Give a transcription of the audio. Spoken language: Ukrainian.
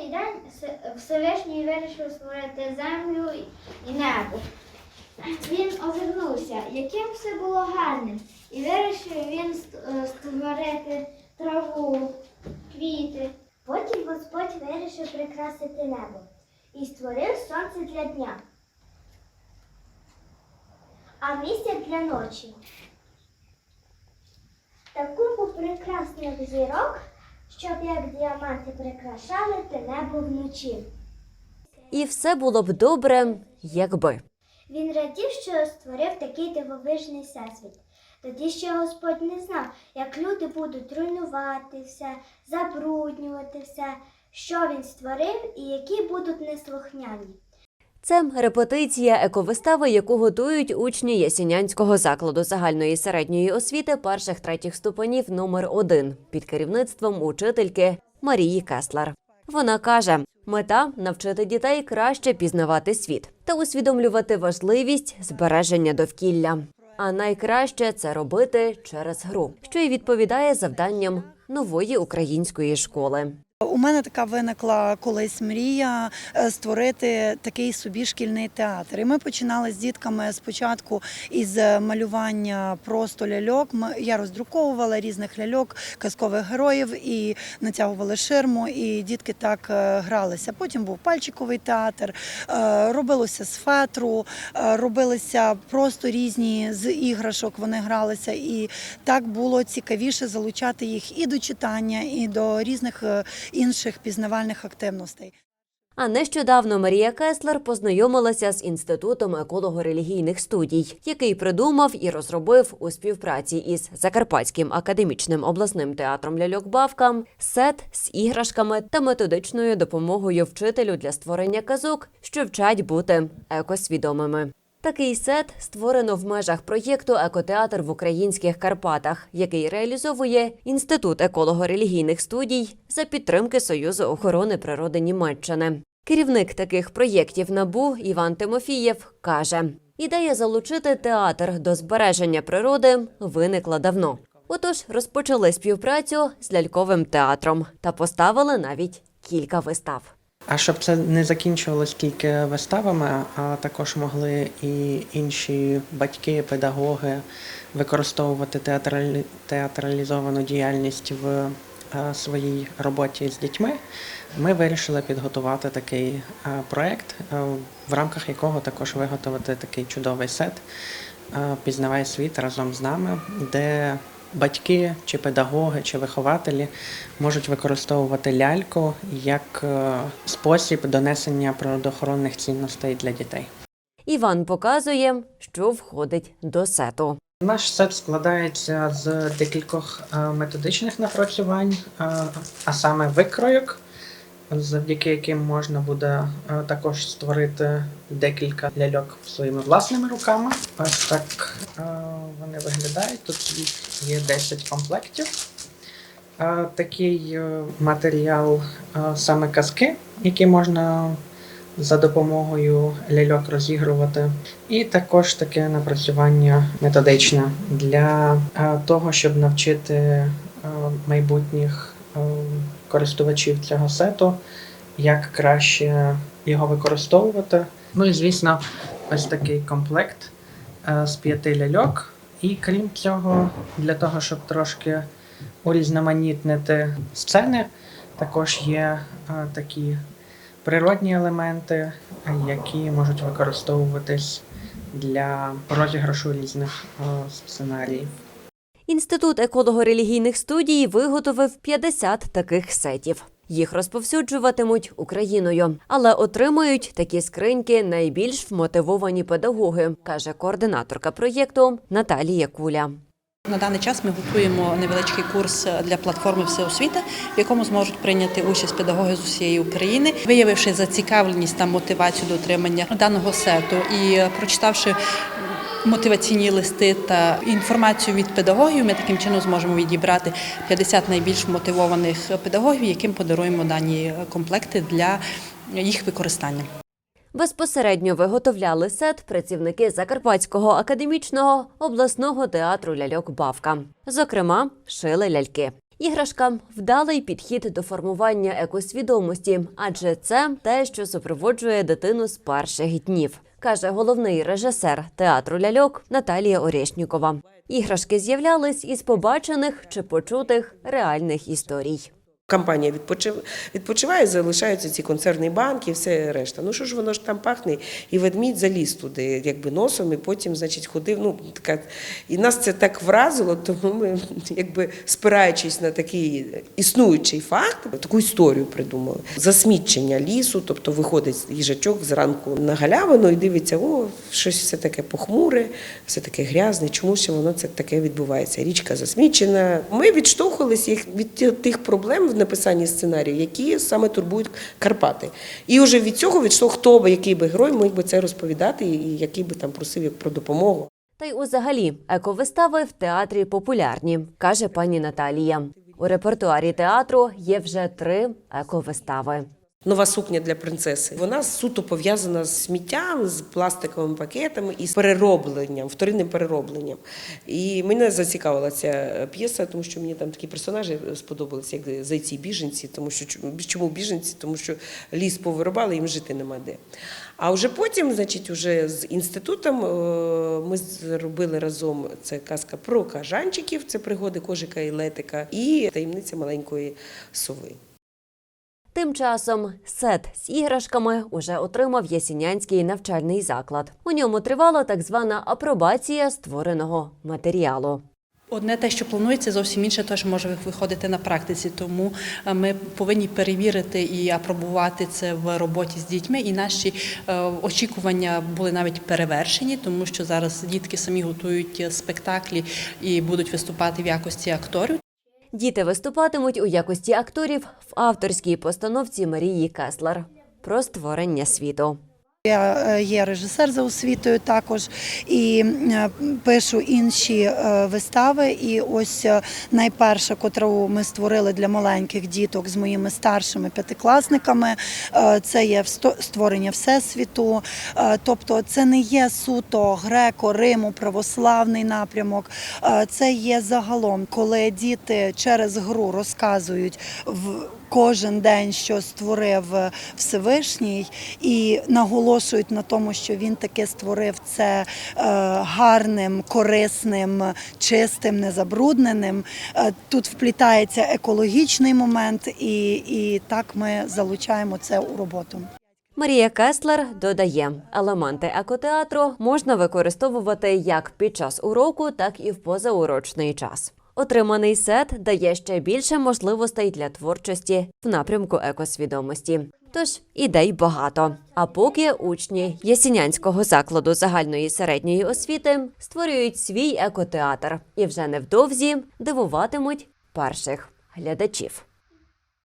цей день Всевишній вирішив створити землю і небо. Він озирнувся, яким все було гарним, і вирішив він е, створити траву, квіти. Потім Господь вирішив прикрасити небо і створив сонце для дня, а місяць для ночі. Та купу прекрасних зірок, щоб як діаманти прикрашали те небо вночі. І все було б добре, якби. Він радів, що створив такий дивовижний всесвіт. Тоді ще Господь не знав, як люди будуть руйнувати все, забруднювати все, що він створив і які будуть неслухняні. Це репетиція ековистави, яку готують учні Ясінянського закладу загальної середньої освіти перших третіх ступенів номер 1 під керівництвом учительки Марії Кеслер. Вона каже: мета навчити дітей краще пізнавати світ та усвідомлювати важливість збереження довкілля. А найкраще це робити через гру, що й відповідає завданням нової української школи. У мене така виникла колись мрія е, створити такий собі шкільний театр. І ми починали з дітками спочатку із е, малювання просто ляльок. Я роздруковувала різних ляльок, казкових героїв і натягували ширму, і дітки так е, гралися. Потім був пальчиковий театр, робилося з фетру, робилися просто різні з іграшок. Вони гралися, і так було цікавіше залучати їх і до читання, і до різних інших пізнавальних активностей. А нещодавно Марія Кеслер познайомилася з інститутом еколого-релігійних студій, який придумав і розробив у співпраці із Закарпатським академічним обласним театром ляльок Бавка сет з іграшками та методичною допомогою вчителю для створення казок, що вчать бути екосвідомими. Такий сет створено в межах проєкту Екотеатр в українських Карпатах, який реалізовує Інститут еколого-релігійних студій за підтримки Союзу охорони природи Німеччини. Керівник таких проєктів НАБУ Іван Тимофієв каже: ідея залучити театр до збереження природи виникла давно. Отож, розпочали співпрацю з ляльковим театром та поставили навіть кілька вистав. А щоб це не закінчувалось тільки виставами, а також могли і інші батьки, педагоги використовувати театралі... театралізовану діяльність в е, своїй роботі з дітьми, ми вирішили підготувати такий е, проект, е, в рамках якого також виготовити такий чудовий сет Пізнавай світ разом з нами, де батьки чи педагоги чи вихователі можуть використовувати ляльку як е, спосіб донесення природоохоронних цінностей для дітей. Іван показує, що входить до сету. Наш сет складається з декількох е, методичних напрацювань, е, а саме викройок, завдяки яким можна буде е, також створити декілька ляльок своїми власними руками. Ось так е, вони виглядають. Тут є 10 комплектів. Е, Такий матеріал саме казки, які можна за допомогою ляльок розігрувати. І також таке напрацювання методичне для того, щоб навчити майбутніх користувачів цього сету, як краще його використовувати. Ну і звісно, ось такий комплект е, з п'яти ляльок. І крім цього, для того, щоб трошки урізноманітнити сцени, також є е, такі природні елементи, які можуть використовуватись для розіграшу різних е, сценаріїв. Інститут еколого-релігійних студій виготовив 50 таких сетів. Їх розповсюджуватимуть Україною, але отримають такі скриньки найбільш вмотивовані педагоги, каже координаторка проєкту Наталія Куля. На даний час ми готуємо невеличкий курс для платформи Всеосвіта, в якому зможуть прийняти участь педагоги з усієї України, виявивши зацікавленість та мотивацію до отримання даного сету і прочитавши мотиваційні листи та інформацію від педагогів, ми таким чином зможемо відібрати 50 найбільш мотивованих педагогів, яким подаруємо дані комплекти для їх використання. Безпосередньо виготовляли сет працівники Закарпатського академічного обласного театру ляльок Бавка. Зокрема, шили ляльки. Іграшка вдалий підхід до формування екосвідомості, адже це те, що супроводжує дитину з перших днів, каже головний режисер театру ляльок Наталія Орєшнікова. Іграшки з'являлись із побачених чи почутих реальних історій. Компанія відпочив... відпочиває, залишаються ці консервні банки і все решта. Ну що ж воно ж там пахне, і ведмідь заліз туди, якби носом, і потім, значить, ходив. Ну така і нас це так вразило, тому ми, якби спираючись на такий існуючий факт, таку історію придумали. Засмічення лісу, тобто виходить їжачок зранку на галявину і дивиться, о, щось все таке похмуре, все таке грязне. Чому ще воно це таке відбувається? Річка засмічена. Ми відштовхувалися від тих проблем написанні сценарію, які саме турбують Карпати. І вже від цього відштовх, хто би, який би герой міг би це розповідати, і який би там просив про допомогу. Та й узагалі ековистави в театрі популярні, каже пані Наталія. У репертуарі театру є вже три ековистави. Нова сукня для принцеси. Вона суто пов'язана з сміттям, з пластиковими пакетами і з переробленням, вторинним переробленням. І мене зацікавила ця п'єса, тому що мені там такі персонажі сподобалися, як зайці біженці, тому що чому біженці? Тому що ліс повирубали, їм жити нема де. А вже потім, значить, уже з інститутом е, ми зробили разом це казка про кажанчиків, це пригоди кожика і летика, і таємниця маленької сови. Тим часом сет з іграшками уже отримав Ясінянський навчальний заклад. У ньому тривала так звана апробація створеного матеріалу. Одне те, що планується, зовсім інше, те, що може виходити на практиці. Тому е, ми повинні перевірити і апробувати це в роботі з дітьми. І наші е, очікування були навіть перевершені, тому що зараз дітки самі готують спектаклі і будуть виступати в якості акторів. Діти виступатимуть у якості акторів в авторській постановці Марії Кеслер про створення світу. Я е, є режисер за освітою також і е, пишу інші е, вистави. І ось найперша, котру ми створили для маленьких діток з моїми старшими п'ятикласниками, це є створення всесвіту. Тобто, це не є суто греко, Риму, православний напрямок. Це є загалом, коли діти через гру розказують в. Кожен день, що створив Всевишній, і наголошують на тому, що він таки створив це е, гарним, корисним, чистим, незабрудненим. Е, Тут вплітається екологічний момент, і, і так ми залучаємо це у роботу. Марія Кеслер додає, елементи екотеатру можна використовувати як під час уроку, так і в позаурочний час. Отриманий сет дає ще більше можливостей для творчості в напрямку екосвідомості. Тож ідей багато. А поки учні Ясінянського закладу загальної середньої освіти створюють свій екотеатр і вже невдовзі дивуватимуть перших глядачів.